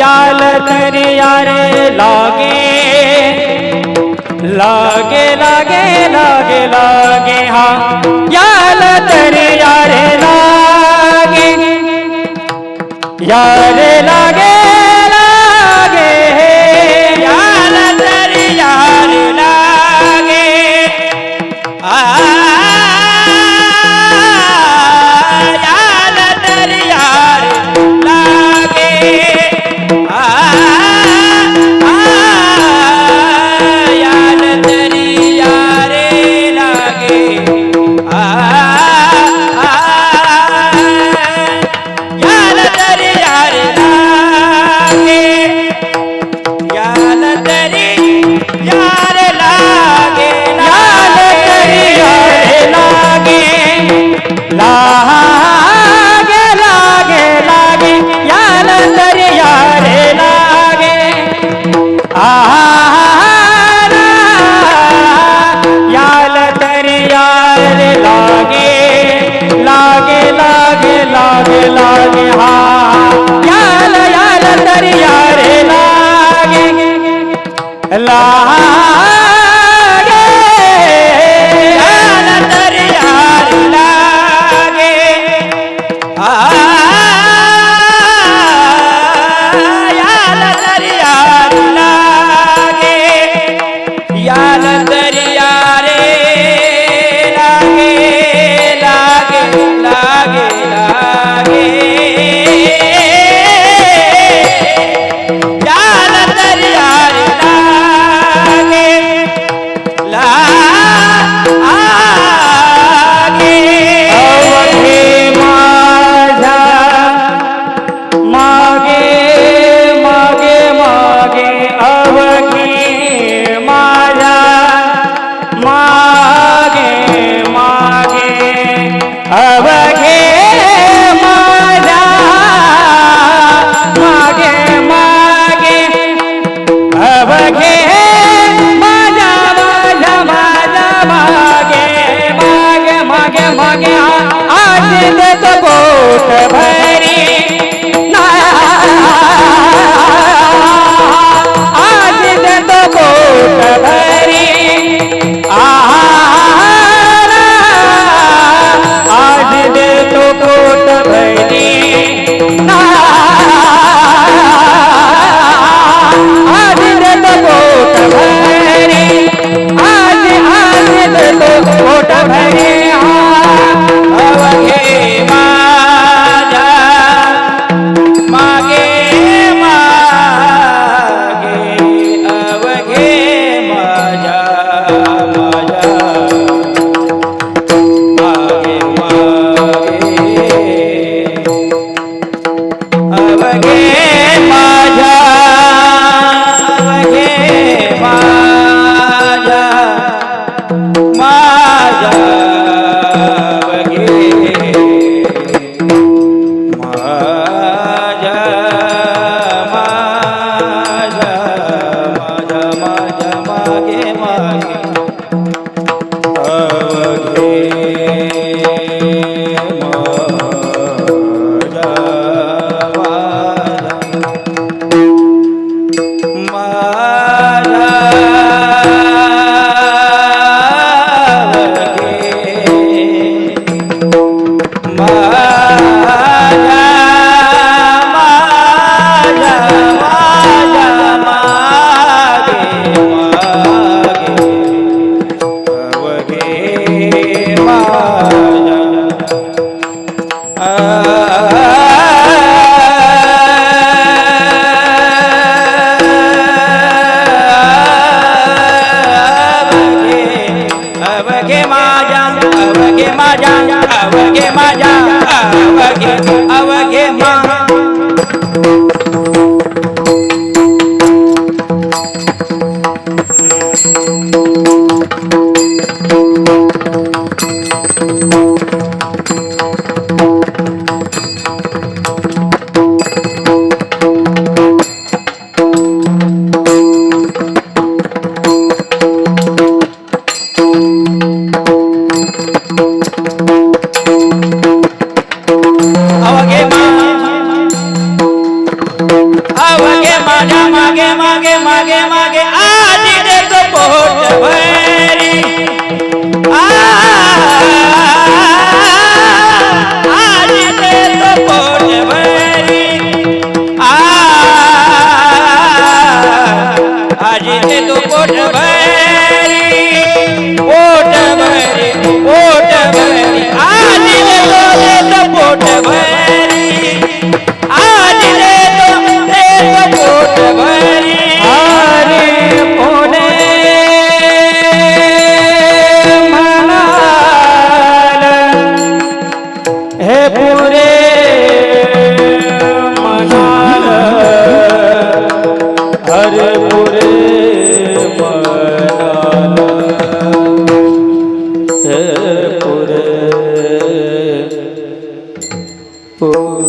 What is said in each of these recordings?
याल तरी यारे लागे लागे लागे लागे लागे हा याल तरी यारे लागे यारे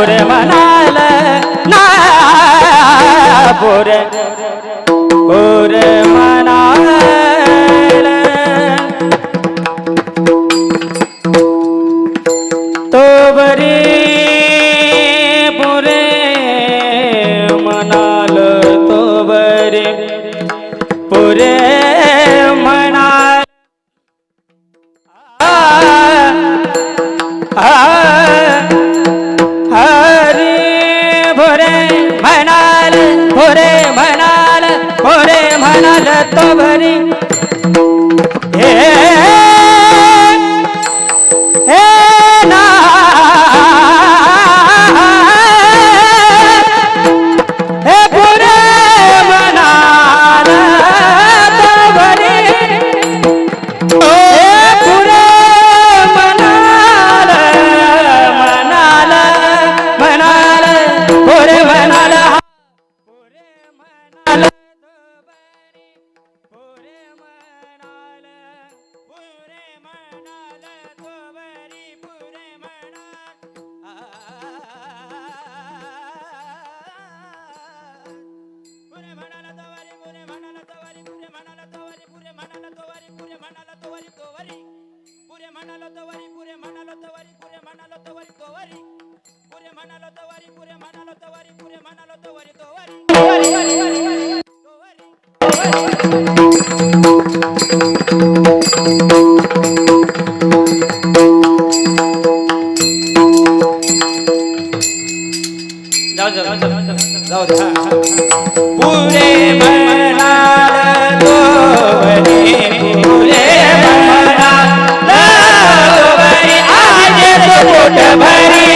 पोरे म्हणाल ना पोरे पोरे मनल तो म्हणालो तवारी पुरे म्हणालो तवारी पुरे म्हणालो तवारी जाऊ दे पुरे म्हणालो पुरे म्हणालो आज मोठ भरी